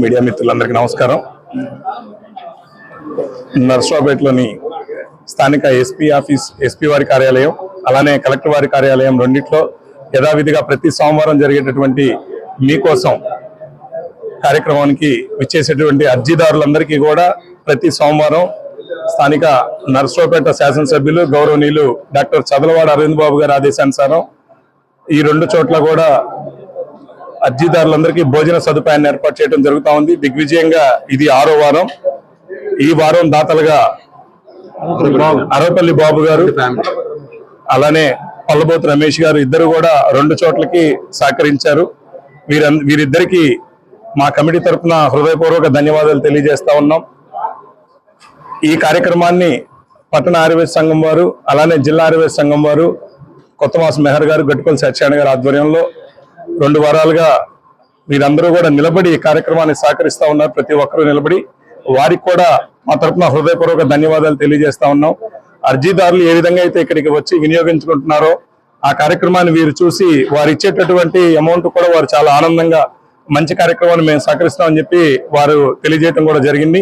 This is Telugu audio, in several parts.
మీడియా మిత్రులందరికీ నమస్కారం. నర్సాపేటలోని స్థానిక ఎస్పీ ఆఫీస్ ఎస్పీ వారి కార్యాలయం అలానే కలెక్టర్ వారి కార్యాలయం రెండిట్లో యథావిధిగా ప్రతి సోమవారం జరిగేటటువంటి మీకోసం కార్యక్రమానికి విచ్చేసేటువంటి అర్జీదారులందరికీ కూడా ప్రతి సోమవారం స్థానిక నర్సరావుపేట శాసనసభ్యులు గౌరవనీయులు డాక్టర్ చదలవాడ అరవింద్ బాబు గారి ఆదేశానుసారం ఈ రెండు చోట్ల కూడా అర్జీదారులందరికీ భోజన సదుపాయాన్ని ఏర్పాటు చేయడం జరుగుతూ ఉంది. దిగ్విజయంగా ఇది ఆరో వారం. ఈ వారం దాతలుగా అరవపల్లి బాబు గారు అలానే పల్లబోతు రమేష్ గారు ఇద్దరు కూడా రెండు చోట్లకి సహకరించారు. వీరంద వీరిద్దరికి మా కమిటీ తరపున హృదయపూర్వక ధన్యవాదాలు తెలియజేస్తా ఉన్నాం. ఈ కార్యక్రమాన్ని పట్టణ ఆర్యవేశ సంఘం వారు అలానే జిల్లా ఆర్యవేశ సంఘం వారు కొత్తమాస మెహర్ గారు గట్టుకొల సత్యనారాయణ గారు ఆధ్వర్యంలో రెండు వారాలుగా వీరందరూ కూడా నిలబడి ఈ కార్యక్రమాన్ని సహకరిస్తూ ఉన్నారు ప్రతి ఒక్కరూ నిలబడి. వారికి కూడా మా తరపున హృదయపూర్వక ధన్యవాదాలు తెలియజేస్తా ఉన్నాం. అర్జీదారులు ఏ విధంగా అయితే ఇక్కడికి వచ్చి వినియోగించుకుంటున్నారో ఆ కార్యక్రమాన్ని వీరు చూసి వారు ఇచ్చేటటువంటి అమౌంట్ కూడా వారు చాలా ఆనందంగా మంచి కార్యక్రమాన్ని మేము సహకరిస్తామని చెప్పి వారు తెలియజేయటం కూడా జరిగింది.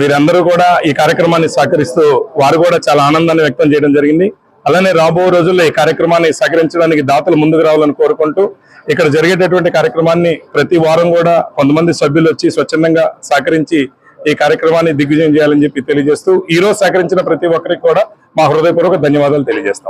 వీరందరూ కూడా ఈ కార్యక్రమాన్ని సహకరిస్తూ వారు కూడా చాలా ఆనందాన్ని వ్యక్తం చేయడం జరిగింది. అలానే రాబో రోజుల్లో ఈ కార్యక్రమాన్ని సహకరించడానికి దాతలు ముందుకు రావాలని కోరుకుంటూ ఇక్కడ జరిగేటటువంటి కార్యక్రమాన్ని ప్రతి వారం కూడా కొంతమంది సభ్యులు వచ్చి స్వచ్ఛందంగా సహకరించి ఈ కార్యక్రమాన్ని దిగ్విజయం చేయాలని చెప్పి తెలియజేస్తూ ఈ రోజు సహకరించిన ప్రతి ఒక్కరికి కూడా మా హృదయపూర్వక ధన్యవాదాలు తెలియజేస్తాం.